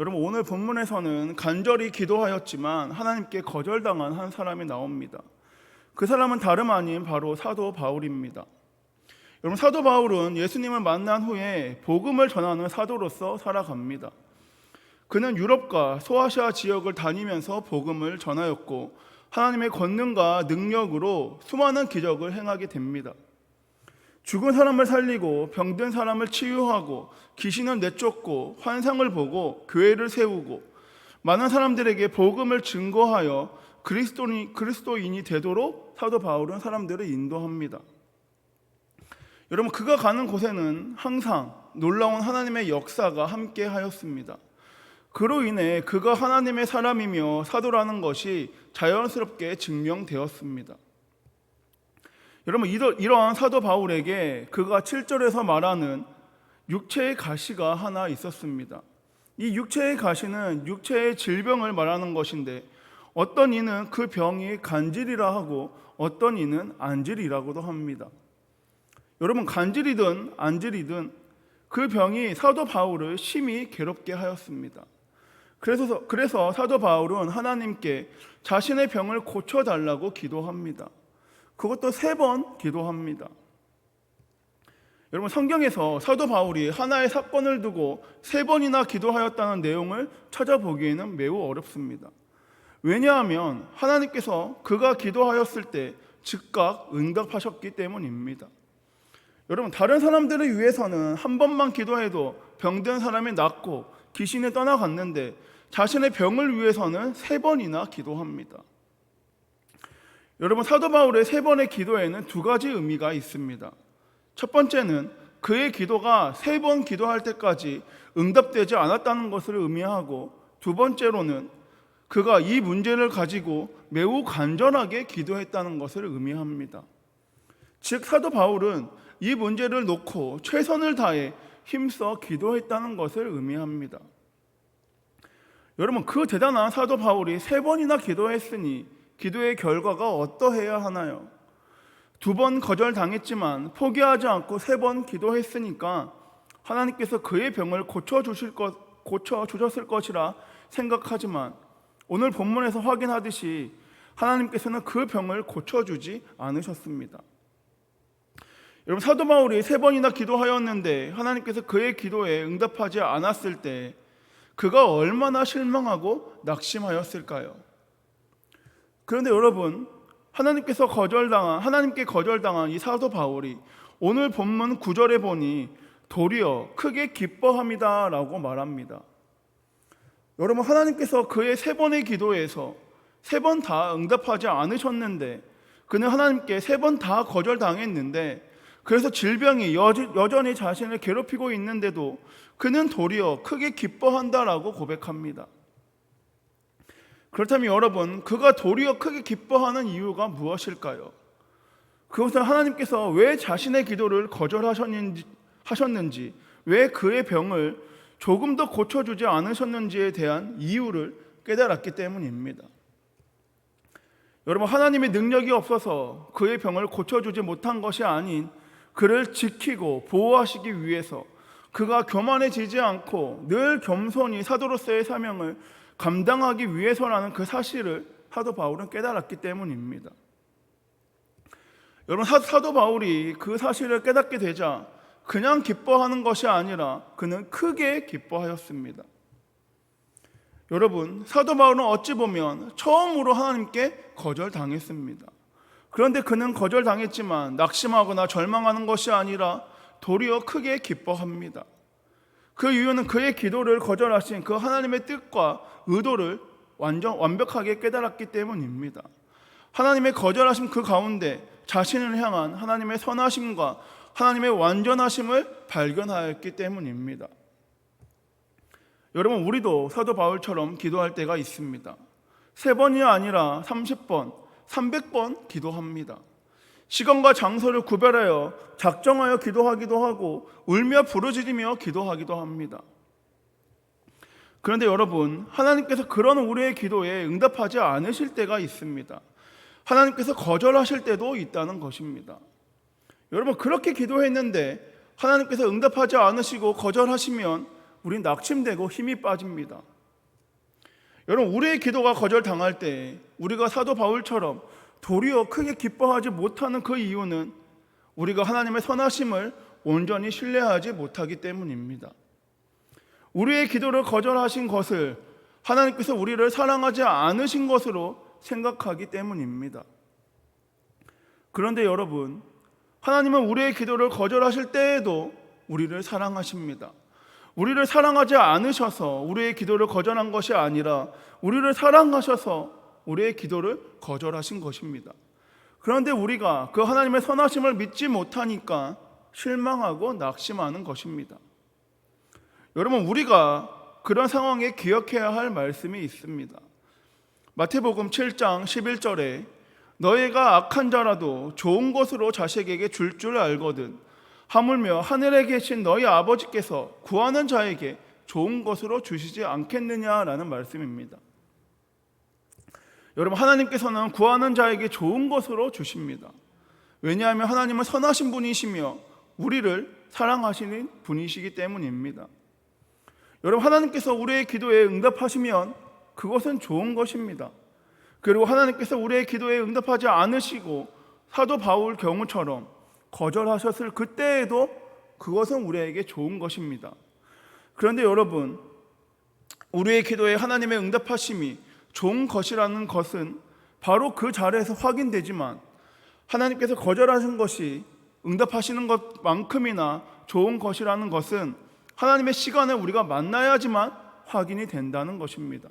여러분 오늘 본문에서는 간절히 기도하였지만 하나님께 거절당한 한 사람이 나옵니다. 그 사람은 다름 아닌 바로 사도 바울입니다. 여러분 사도 바울은 예수님을 만난 후에 복음을 전하는 사도로서 살아갑니다. 그는 유럽과 소아시아 지역을 다니면서 복음을 전하였고 하나님의 권능과 능력으로 수많은 기적을 행하게 됩니다. 죽은 사람을 살리고 병든 사람을 치유하고 귀신을 내쫓고 환상을 보고 교회를 세우고 많은 사람들에게 복음을 증거하여 그리스도인이, 그리스도인이 되도록 사도 바울은 사람들을 인도합니다. 여러분 그가 가는 곳에는 항상 놀라운 하나님의 역사가 함께 하였습니다. 그로 인해 그가 하나님의 사람이며 사도라는 것이 자연스럽게 증명되었습니다. 여러분 이러한 사도 바울에게 그가 7절에서 말하는 육체의 가시가 하나 있었습니다. 이 육체의 가시는 육체의 질병을 말하는 것인데 어떤 이는 그 병이 간질이라 하고 어떤 이는 안질이라고도 합니다. 여러분 간질이든 안질이든 그 병이 사도 바울을 심히 괴롭게 하였습니다. 그래서 그래서 사도 바울은 하나님께 자신의 병을 고쳐 달라고 기도합니다. 그것도 세 번 기도합니다. 여러분 성경에서 사도 바울이 하나의 사건을 두고 세 번이나 기도하였다는 내용을 찾아보기에는 매우 어렵습니다. 왜냐하면 하나님께서 그가 기도하였을 때 즉각 응답하셨기 때문입니다. 여러분 다른 사람들을 위해서는 한 번만 기도해도 병든 사람이 낫고 귀신이 떠나갔는데 자신의 병을 위해서는 세 번이나 기도합니다. 여러분 사도 바울의 세 번의 기도에는 두 가지 의미가 있습니다. 첫 번째는 그의 기도가 세 번 기도할 때까지 응답되지 않았다는 것을 의미하고 두 번째로는 그가 이 문제를 가지고 매우 간절하게 기도했다는 것을 의미합니다. 즉 사도 바울은 이 문제를 놓고 최선을 다해 힘써 기도했다는 것을 의미합니다. 여러분 그 대단한 사도 바울이 세 번이나 기도했으니 기도의 결과가 어떠해야 하나요? 두 번 거절당했지만 포기하지 않고 세 번 기도했으니까 하나님께서 그의 병을 고쳐 주실 것 고쳐 주셨을 것이라 생각하지만 오늘 본문에서 확인하듯이 하나님께서는 그 병을 고쳐 주지 않으셨습니다. 여러분 사도 바울이 세 번이나 기도하였는데 하나님께서 그의 기도에 응답하지 않았을 때 그가 얼마나 실망하고 낙심하였을까요? 그런데 여러분 하나님께서 거절당한 하나님께 거절당한 이 사도 바울이 오늘 본문 9절에 보니 도리어 크게 기뻐합니다 라고 말합니다. 여러분 하나님께서 그의 세 번의 기도에서 세 번 다 응답하지 않으셨는데 그는 하나님께 세 번 다 거절당했는데 그래서 질병이 여전히 자신을 괴롭히고 있는데도 그는 도리어 크게 기뻐한다라고 고백합니다. 그렇다면 여러분, 그가 도리어 크게 기뻐하는 이유가 무엇일까요? 그것은 하나님께서 왜 자신의 기도를 거절하셨는지, 하셨는지, 왜 그의 병을 조금 더 고쳐주지 않으셨는지에 대한 이유를 깨달았기 때문입니다. 여러분, 하나님의 능력이 없어서 그의 병을 고쳐주지 못한 것이 아닌 그를 지키고 보호하시기 위해서 그가 교만해지지 않고 늘 겸손히 사도로서의 사명을 감당하기 위해서라는 그 사실을 사도 바울은 깨달았기 때문입니다. 여러분 사도 바울이 그 사실을 깨닫게 되자 그냥 기뻐하는 것이 아니라 그는 크게 기뻐하였습니다. 여러분 사도 바울은 어찌 보면 처음으로 하나님께 거절당했습니다. 그런데 그는 거절당했지만 낙심하거나 절망하는 것이 아니라 도리어 크게 기뻐합니다. 그 이유는 그의 기도를 거절하신 그 하나님의 뜻과 의도를 완전 완벽하게 깨달았기 때문입니다. 하나님의 거절하심 그 가운데 자신을 향한 하나님의 선하심과 하나님의 완전하심을 발견하였기 때문입니다. 여러분 우리도 사도 바울처럼 기도할 때가 있습니다. 세 번이 아니라 30번, 300번 기도합니다. 시간과 장소를 구별하여 작정하여 기도하기도 하고 울며 부르짖으며 기도하기도 합니다. 그런데 여러분, 하나님께서 그런 우리의 기도에 응답하지 않으실 때가 있습니다. 하나님께서 거절하실 때도 있다는 것입니다. 여러분, 그렇게 기도했는데 하나님께서 응답하지 않으시고 거절하시면 우린 낙심되고 힘이 빠집니다. 여러분, 우리의 기도가 거절당할 때 우리가 사도 바울처럼 도리어 크게 기뻐하지 못하는 그 이유는 우리가 하나님의 선하심을 온전히 신뢰하지 못하기 때문입니다. 우리의 기도를 거절하신 것을 하나님께서 우리를 사랑하지 않으신 것으로 생각하기 때문입니다. 그런데 여러분, 하나님은 우리의 기도를 거절하실 때에도 우리를 사랑하십니다. 우리를 사랑하지 않으셔서 우리의 기도를 거절한 것이 아니라 우리를 사랑하셔서 우리의 기도를 거절하신 것입니다. 그런데 우리가 그 하나님의 선하심을 믿지 못하니까 실망하고 낙심하는 것입니다. 여러분, 우리가 그런 상황에 기억해야 할 말씀이 있습니다. 마태복음 7장 11절에 너희가 악한 자라도 좋은 것으로 자식에게 줄줄 알거든 하물며 하늘에 계신 너희 아버지께서 구하는 자에게 좋은 것으로 주시지 않겠느냐라는 말씀입니다. 여러분 하나님께서는 구하는 자에게 좋은 것으로 주십니다. 왜냐하면 하나님은 선하신 분이시며 우리를 사랑하시는 분이시기 때문입니다. 여러분 하나님께서 우리의 기도에 응답하시면 그것은 좋은 것입니다. 그리고 하나님께서 우리의 기도에 응답하지 않으시고 사도 바울 경우처럼 거절하셨을 그때에도 그것은 우리에게 좋은 것입니다. 그런데 여러분, 우리의 기도에 하나님의 응답하심이 좋은 것이라는 것은 바로 그 자리에서 확인되지만 하나님께서 거절하신 것이 응답하시는 것만큼이나 좋은 것이라는 것은 하나님의 시간을 우리가 만나야지만 확인이 된다는 것입니다.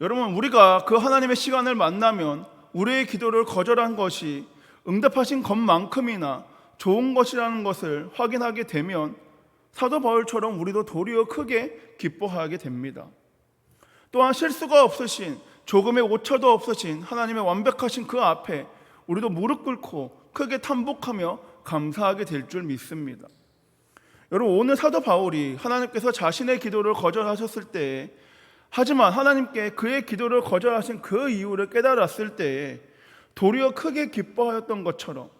여러분, 우리가 그 하나님의 시간을 만나면 우리의 기도를 거절한 것이 응답하신 것만큼이나 좋은 것이라는 것을 확인하게 되면 사도 바울처럼 우리도 도리어 크게 기뻐하게 됩니다. 또한 실수가 없으신 조금의 오차도 없으신 하나님의 완벽하신 그 앞에 우리도 무릎 꿇고 크게 탄복하며 감사하게 될 줄 믿습니다. 여러분 오늘 사도 바울이 하나님께서 자신의 기도를 거절하셨을 때 하지만 하나님께 그의 기도를 거절하신 그 이유를 깨달았을 때 도리어 크게 기뻐하였던 것처럼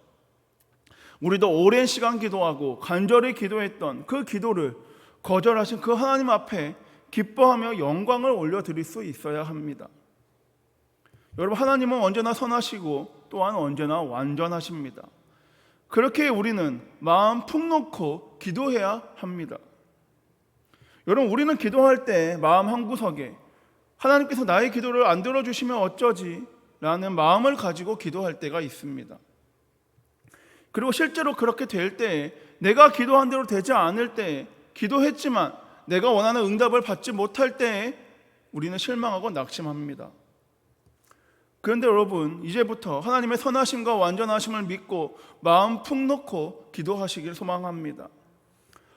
우리도 오랜 시간 기도하고 간절히 기도했던 그 기도를 거절하신 그 하나님 앞에 기뻐하며 영광을 올려드릴 수 있어야 합니다. 여러분, 하나님은 언제나 선하시고 또한 언제나 완전하십니다. 그렇게 우리는 마음 푹 놓고 기도해야 합니다. 여러분, 우리는 기도할 때 마음 한구석에 하나님께서 나의 기도를 안 들어주시면 어쩌지? 라는 마음을 가지고 기도할 때가 있습니다. 그리고 실제로 그렇게 될 때, 내가 기도한 대로 되지 않을 때, 기도했지만 내가 원하는 응답을 받지 못할 때, 우리는 실망하고 낙심합니다. 그런데 여러분, 이제부터 하나님의 선하심과 완전하심을 믿고 마음 푹 놓고 기도하시길 소망합니다.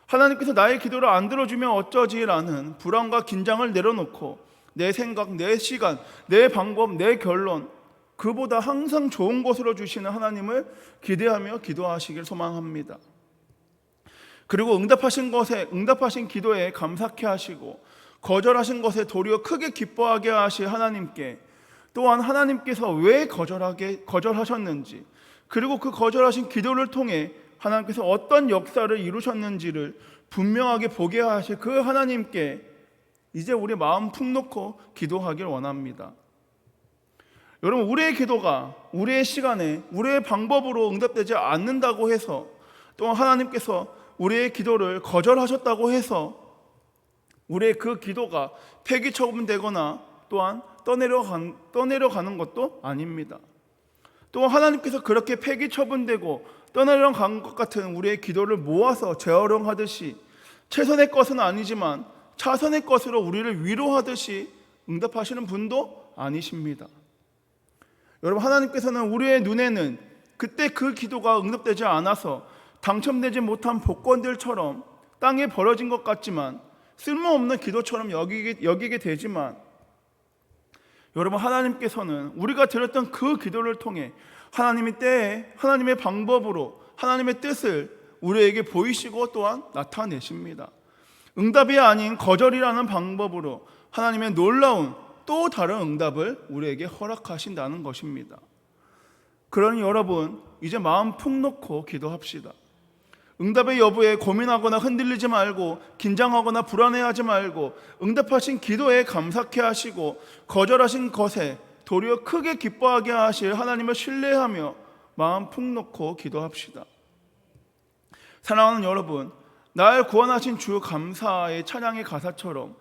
하나님께서 나의 기도를 안 들어주면 어쩌지라는 불안과 긴장을 내려놓고 내 생각, 내 시간, 내 방법, 내 결론 그보다 항상 좋은 것으로 주시는 하나님을 기대하며 기도하시길 소망합니다. 그리고 응답하신 것에 응답하신 기도에 감사케 하시고 거절하신 것에 도리어 크게 기뻐하게 하실 하나님께 또한 하나님께서 왜 거절하게 거절하셨는지 그리고 그 거절하신 기도를 통해 하나님께서 어떤 역사를 이루셨는지를 분명하게 보게 하실 그 하나님께 이제 우리 마음 푹 놓고 기도하길 원합니다. 여러분, 우리의 기도가 우리의 시간에 우리의 방법으로 응답되지 않는다고 해서 또한 하나님께서 우리의 기도를 거절하셨다고 해서 우리의 그 기도가 폐기 처분되거나 또한 떠내려간, 떠내려가는 것도 아닙니다. 또 하나님께서 그렇게 폐기 처분되고 떠내려간 것 같은 우리의 기도를 모아서 재활용하듯이 최선의 것은 아니지만 차선의 것으로 우리를 위로하듯이 응답하시는 분도 아니십니다. 여러분 하나님께서는 우리의 눈에는 그때 그 기도가 응답되지 않아서 당첨되지 못한 복권들처럼 땅에 버려진 것 같지만 쓸모없는 기도처럼 여기게, 여기게 되지만 여러분 하나님께서는 우리가 드렸던 그 기도를 통해 하나님의 때에 하나님의 방법으로 하나님의 뜻을 우리에게 보이시고 또한 나타내십니다. 응답이 아닌 거절이라는 방법으로 하나님의 놀라운 또 다른 응답을 우리에게 허락하신다는 것입니다. 그러니 여러분 이제 마음 푹 놓고 기도합시다. 응답의 여부에 고민하거나 흔들리지 말고 긴장하거나 불안해하지 말고 응답하신 기도에 감사케 하시고 거절하신 것에 도리어 크게 기뻐하게 하실 하나님을 신뢰하며 마음 푹 놓고 기도합시다. 사랑하는 여러분, 날 구원하신 주 감사의 찬양의 가사처럼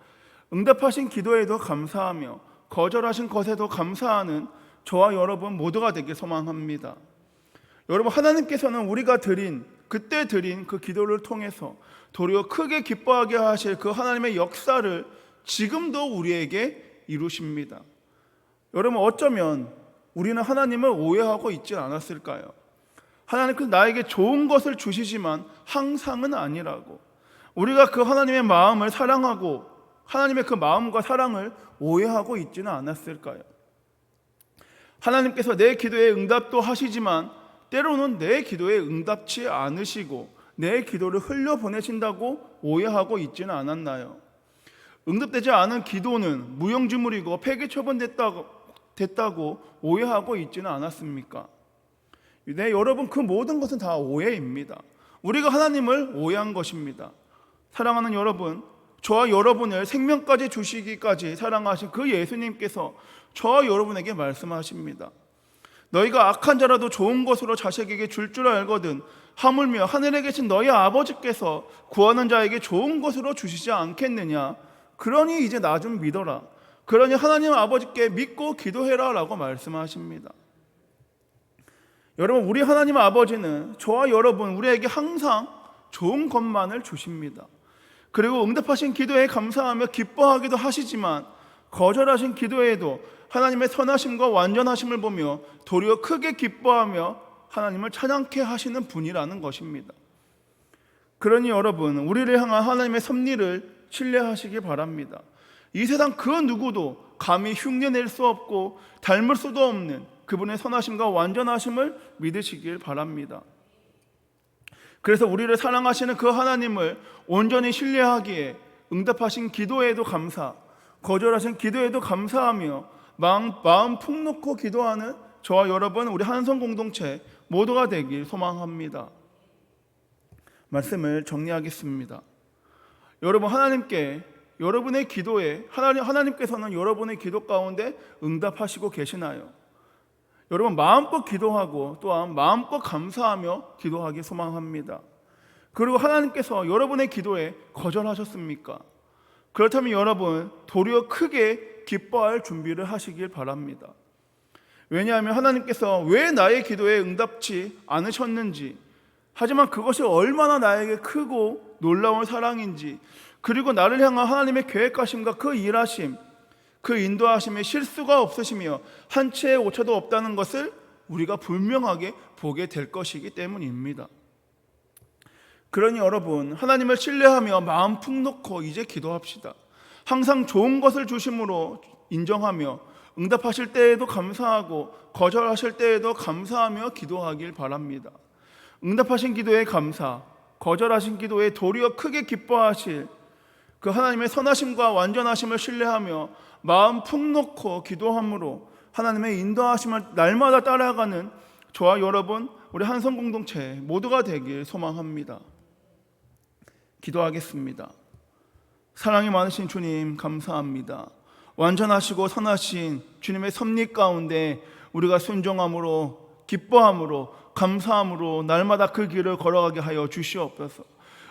응답하신 기도에도 감사하며 거절하신 것에도 감사하는 저와 여러분 모두가 되길 소망합니다. 여러분 하나님께서는 우리가 드린 그때 드린 그 기도를 통해서 도리어 크게 기뻐하게 하실 그 하나님의 역사를 지금도 우리에게 이루십니다. 여러분 어쩌면 우리는 하나님을 오해하고 있지 않았을까요? 하나님께서 나에게 좋은 것을 주시지만 항상은 아니라고. 우리가 그 하나님의 마음을 사랑하고 하나님의 그 마음과 사랑을 오해하고 있지는 않았을까요? 하나님께서 내 기도에 응답도 하시지만 때로는 내 기도에 응답치 않으시고 내 기도를 흘려 보내신다고 오해하고 있지는 않았나요? 응답되지 않은 기도는 무용지물이고 폐기 처분됐다고 됐다고 오해하고 있지는 않았습니까? 네, 여러분 그 모든 것은 다 오해입니다. 우리가 하나님을 오해한 것입니다. 사랑하는 여러분, 저와 여러분을 생명까지 주시기까지 사랑하신 그 예수님께서 저와 여러분에게 말씀하십니다. 너희가 악한 자라도 좋은 것으로 자식에게 줄줄 알거든 하물며 하늘에 계신 너희 아버지께서 구하는 자에게 좋은 것으로 주시지 않겠느냐 그러니 이제 나 좀 믿어라 그러니 하나님 아버지께 믿고 기도해라라고 말씀하십니다. 여러분 우리 하나님 아버지는 저와 여러분 우리에게 항상 좋은 것만을 주십니다. 그리고 응답하신 기도에 감사하며 기뻐하기도 하시지만 거절하신 기도에도 하나님의 선하심과 완전하심을 보며 도리어 크게 기뻐하며 하나님을 찬양케 하시는 분이라는 것입니다. 그러니 여러분, 우리를 향한 하나님의 섭리를 신뢰하시기 바랍니다. 이 세상 그 누구도 감히 흉내낼 수 없고 닮을 수도 없는 그분의 선하심과 완전하심을 믿으시길 바랍니다. 그래서 우리를 사랑하시는 그 하나님을 온전히 신뢰하기에 응답하신 기도에도 감사, 거절하신 기도에도 감사하며 마음, 푹 놓고 기도하는 저와 여러분 우리 한성 공동체 모두가 되길 소망합니다. 말씀을 정리하겠습니다. 여러분 하나님께 여러분의 기도에 하나님 하나님께서는 여러분의 기도 가운데 응답하시고 계시나요? 여러분 마음껏 기도하고 또한 마음껏 감사하며 기도하기 소망합니다. 그리고 하나님께서 여러분의 기도에 거절하셨습니까? 그렇다면 여러분 도리어 크게 기뻐할 준비를 하시길 바랍니다. 왜냐하면 하나님께서 왜 나의 기도에 응답치 않으셨는지 하지만 그것이 얼마나 나에게 크고 놀라운 사랑인지 그리고 나를 향한 하나님의 계획하심과 그 일하심 그 인도하심에 실수가 없으시며 한 채의 오차도 없다는 것을 우리가 분명하게 보게 될 것이기 때문입니다. 그러니 여러분 하나님을 신뢰하며 마음 푹 놓고 이제 기도합시다. 항상 좋은 것을 주심으로 인정하며 응답하실 때에도 감사하고 거절하실 때에도 감사하며 기도하길 바랍니다. 응답하신 기도에 감사, 거절하신 기도에 도리어 크게 기뻐하실 그 하나님의 선하심과 완전하심을 신뢰하며 마음 푹 놓고 기도함으로 하나님의 인도하심을 날마다 따라가는 저와 여러분 우리 한성 공동체 모두가 되길 소망합니다. 기도하겠습니다. 사랑이 많으신 주님 감사합니다. 완전하시고 선하신 주님의 섭리 가운데 우리가 순종함으로 기뻐함으로 감사함으로 날마다 그 길을 걸어가게 하여 주시옵소서.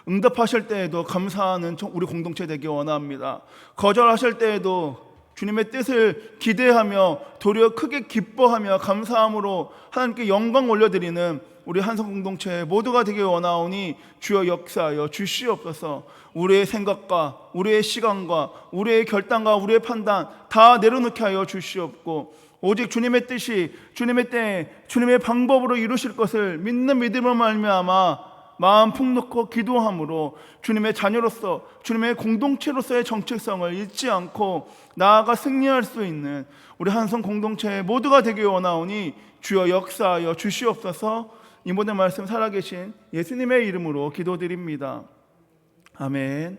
응답하실 때에도 감사하는 우리 공동체 되기 원합니다. 거절하실 때에도 주님의 뜻을 기대하며 도리어 크게 기뻐하며 감사함으로 하나님께 영광 올려드리는 우리 한성 공동체 모두가 되기 원하오니 주여 역사하여 주시옵소서. 우리의 생각과 우리의 시간과 우리의 결단과 우리의 판단 다 내려놓게 하여 주시옵고 오직 주님의 뜻이 주님의 때에 주님의 방법으로 이루실 것을 믿는 믿음으로 말미암아 마음 푹 놓고 기도함으로 주님의 자녀로서 주님의 공동체로서의 정체성을 잊지 않고 나아가 승리할 수 있는 우리 한성 공동체 모두가 되기 원하오니 주여 역사하여 주시옵소서 이 모든 말씀 살아계신 예수님의 이름으로 기도드립니다. 아멘.